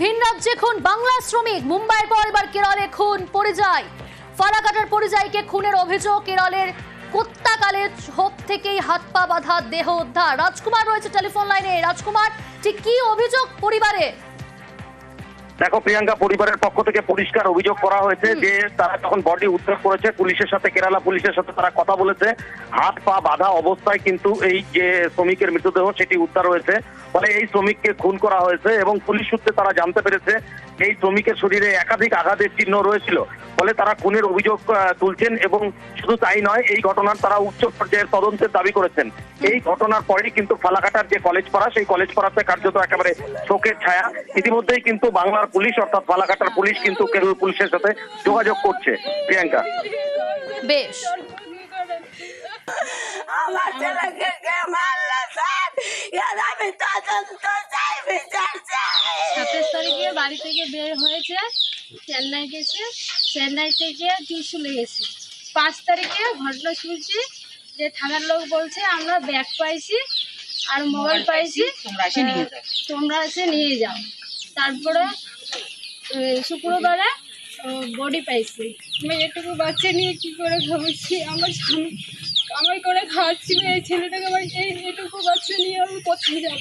ভিন রাজ্যে খুন বাংলা শ্রমিক। মুম্বাইয়ের পর এবার কেরলে খুন পরিযায়। ফারাকাটার পরিযায়ীকে খুনের অভিযোগ, কেরলের কোত্তাকালে হোপ থেকেই হাত পা বাঁধা দেহ উদ্ধার। রাজকুমার রয়েছে টেলিফোন লাইনে। রাজকুমার, ঠিক কি অভিযোগ পরিবারে? দেখো প্রিয়াঙ্কা পরিবারের পক্ষ থেকে পরিষ্কার অভিযোগ করা হয়েছে যে তারা যখন বডি উদ্ধার করেছে পুলিশের সাথে কেরালা পুলিশের সাথে তারা কথা বলেছে। হাত পা বাঁধা অবস্থায় কিন্তু এই যে শ্রমিকের মৃতদেহ সেটি উদ্ধার হয়েছে। ফলে এই শ্রমিককে খুন করা হয়েছে এবং পুলিশ সূত্রে তারা জানতে পেরেছে এই শ্রমিকের শরীরে একাধিক আঘাতের চিহ্ন রয়েছিল। ফলে তারা খুনের অভিযোগ তুলছেন এবং শুধু তাই নয় এই ঘটনার তারা উচ্চ পর্যায়ের তদন্তের দাবি করেছেন। এই ঘটনার পরেই কিন্তু ফালাকাটার যে কলেজ পাড়া সেই কলেজ পাড়াতে কার্যত একেবারে শোকের ছায়া। ইতিমধ্যেই কিন্তু বাংলার পুলিশ অর্থাৎ ফালাকাটার পুলিশ কিন্তু কেরল পুলিশের সাথে যোগাযোগ করছে। প্রিয়াঙ্কা? বেশ। আমার ছেলেকে কে মারলো স্যার? এর আমি তদন্ত চাই বিচার সাতাশ তারিখে বাড়ি থেকে বের হয়েছে চেন্নাই গেছে চেন্নাই থেকে ত্রিশুলে গেছে। পাঁচ তারিখে ঘটনা শুনছি যে থানার লোক বলছে আমরা ব্যাগ পাইছি আর মোবাইল পাইছি তোমরা এসে নিয়ে যাও। তোমরা এসে নিয়ে যাও। তারপরে শুক্রবারে বডি পাইছি। আমি এটুকু বাচ্চা নিয়ে কি করে খাওয়াচ্ছি আমার স্বামী কামাই করে খাওয়াচ্ছিল এই ছেলেটাকে আমার এই এটুকু বাচ্চা নিয়ে আমি কোথায় যাব?